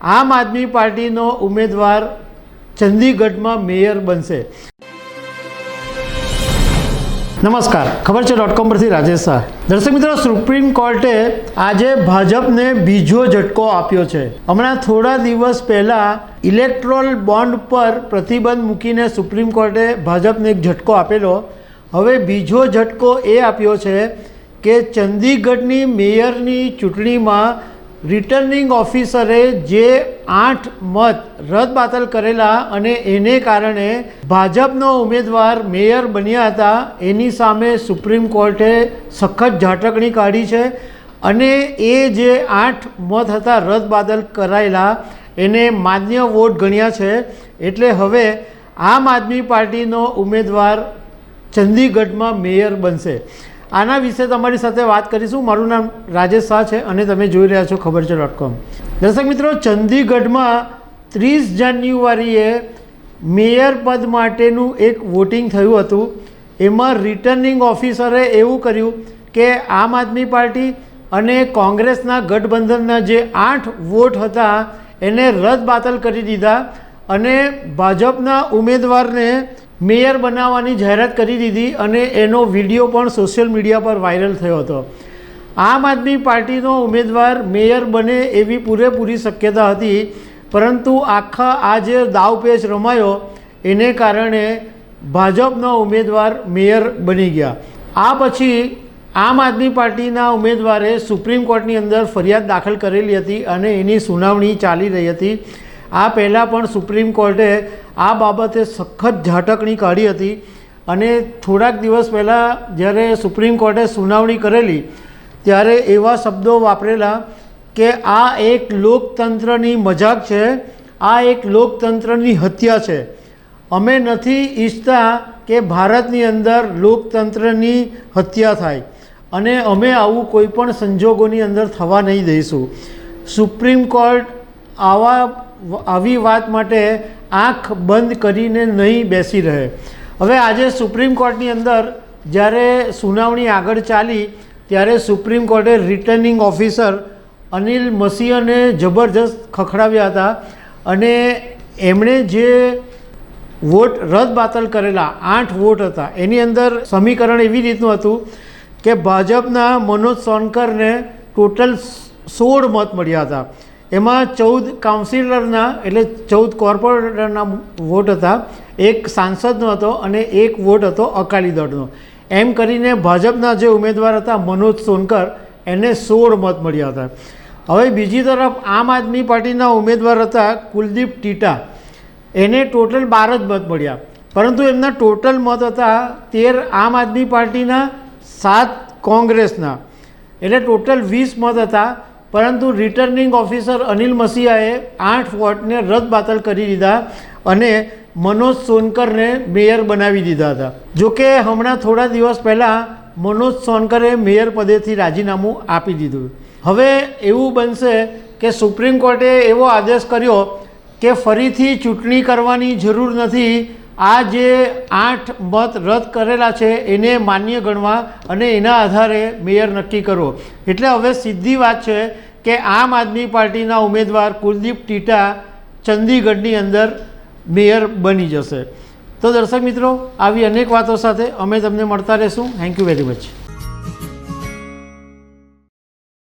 આમ આદમી પાર્ટીનો ઉમેદવાર ચંદીગઢમાં મેયર બનશે. નમસ્કાર. ખબર છે ડોટ કોમ પરથી રાજેશ શાહ. દર્શક મિત્રો સુપ્રીમ કોર્ટે આજે ભાજપને બીજો ઝટકો આપ્યો છે. હમણાં થોડા દિવસ પહેલાં ઇલેક્ટ્રોલ બોન્ડ પર પ્રતિબંધ મૂકીને સુપ્રીમ કોર્ટે ભાજપને એક ઝટકો આપેલો. હવે બીજો ઝટકો એ આપ્યો છે કે ચંદીગઢની મેયરની ચૂંટણીમાં રિટર્નિંગ ઓફિસરે જે આઠ મત રદબાતલ કરેલા અને એને કારણે ભાજપનો ઉમેદવાર મેયર બન્યા હતા, એની સામે સુપ્રીમ કોર્ટે સખત ઝાટકણી કાઢી છે અને એ જે આઠ મત હતા રદબાતલ કરાયેલા, એને માન્ય વોટ ગણ્યા છે. એટલે હવે આમ આદમી પાર્ટીનો ઉમેદવાર ચંદીગઢમાં મેયર બનશે. આના વિશે તમારી સાથે વાત કરીશું. મારું નામ રાજેશ શાહ છે અને તમે જોઈ રહ્યા છો ખબર છે ડોટ કોમ દર્શક મિત્રો, ચંદીગઢમાં ત્રીસ જાન્યુઆરીએ મેયર પદ માટેનું એક વોટિંગ થયું હતું. એમાં રિટર્નિંગ ઓફિસરે એવું કર્યું કે આમ આદમી પાર્ટી અને કોંગ્રેસના ગઠબંધનના જે આઠ વોટ હતા, એને રદ બાતલ કરી દીધા અને ભાજપના ઉમેદવારને મેયર બનાવવાની જાહેરાત કરી દીધી અને એનો વીડિયો પણ સોશિયલ મીડિયા પર વાયરલ થયો હતો. આમ આદમી પાર્ટીનો ઉમેદવાર મેયર બને એવી પૂરેપૂરી શક્યતા હતી, પરંતુ આખા આ જે દાવપેચ રમાયો, એને કારણે ભાજપનો ઉમેદવાર મેયર બની ગયા. આ પછી આમ આદમી પાર્ટીના ઉમેદવારે સુપ્રીમ કોર્ટની અંદર ફરિયાદ દાખલ કરેલી હતી અને એની સુનાવણી ચાલી રહી હતી. આ પહેલાં પણ સુપ્રીમ કોર્ટે આ બાબતે સખત ઝાટકણી કાઢી હતી અને થોડાક દિવસ પહેલાં જ્યારે સુપ્રીમ કોર્ટે સુનાવણી કરેલી, ત્યારે એવા શબ્દો વાપરેલા કે આ એક લોકતંત્રની મજાક છે, આ એક લોકતંત્રની હત્યા છે. અમે નથી ઈચ્છતા કે ભારતની અંદર લોકતંત્રની હત્યા થાય અને અમે આવું કોઈ પણ સંજોગોની અંદર થવા નહીં દઈશું. સુપ્રીમ કોર્ટ આવા આવી વાત માટે આંખ બંધ કરીને નહીં બેસી રહે. હવે આજે સુપ્રીમ કોર્ટની અંદર જ્યારે સુનાવણી આગળ ચાલી, ત્યારે સુપ્રીમ કોર્ટે રિટર્નિંગ ઓફિસર અનિલ મસીહને જબરજસ્ત ખખડાવ્યા હતા અને એમણે જે વોટ રદ બાતલ કરેલા, આઠ વોટ હતા, એની અંદર સમીકરણ એવી રીતનું હતું કે ભાજપના મનોજ સોનકરને ટોટલ સોળ મત મળ્યા હતા. એમાં ચૌદ કાઉન્સિલરના એટલે ચૌદ કોર્પોરેટરના વોટ હતા. એક સાંસદનો હતો અને એક વોટ હતો અકાલી દળનો. એમ કરીને ભાજપના જે ઉમેદવાર હતા, મનોજ સોનકર, એને સોળ મત મળ્યા હતા. હવે બીજી તરફ આમ આદમી પાર્ટીના ઉમેદવાર હતા કુલદીપ ટીટા. એને ટોટલ બાર જ મત મળ્યા. પરંતુ એમના ટોટલ મત હતા તેર આમ આદમી પાર્ટીના, સાત કોંગ્રેસના. એટલે ટોટલ વીસ મત હતા. પરંતુ રિટર્નિંગ ઓફિસર અનિલ મસીહાએ આઠ વોટને રદ બાતલ કરી દીધા અને મનોજ સોનકરને મેયર બનાવી દીધા હતા. જોકે હમણાં થોડા દિવસ પહેલાં મનોજ સોનકરે મેયર પદેથી રાજીનામું આપી દીધું. હવે એવું બનશે કે સુપ્રીમ કોર્ટે એવો આદેશ કર્યો કે ફરીથી ચૂંટણી કરવાની જરૂર નથી આ જે આઠ મત રદ કરેલા છે, એને માન્ય ગણવા અને એના આધારે મેયર નક્કી કરવો એટલે હવે સીધી વાત છે કે આમ આદમી પાર્ટીના ઉમેદવાર કુલદીપ ટીટા ચંદીગઢની અંદર મેયર બની જશે. તો દર્શક મિત્રો, આવી અનેક વાતો સાથે અમે તમને મળતા રહીશું. Thank you very much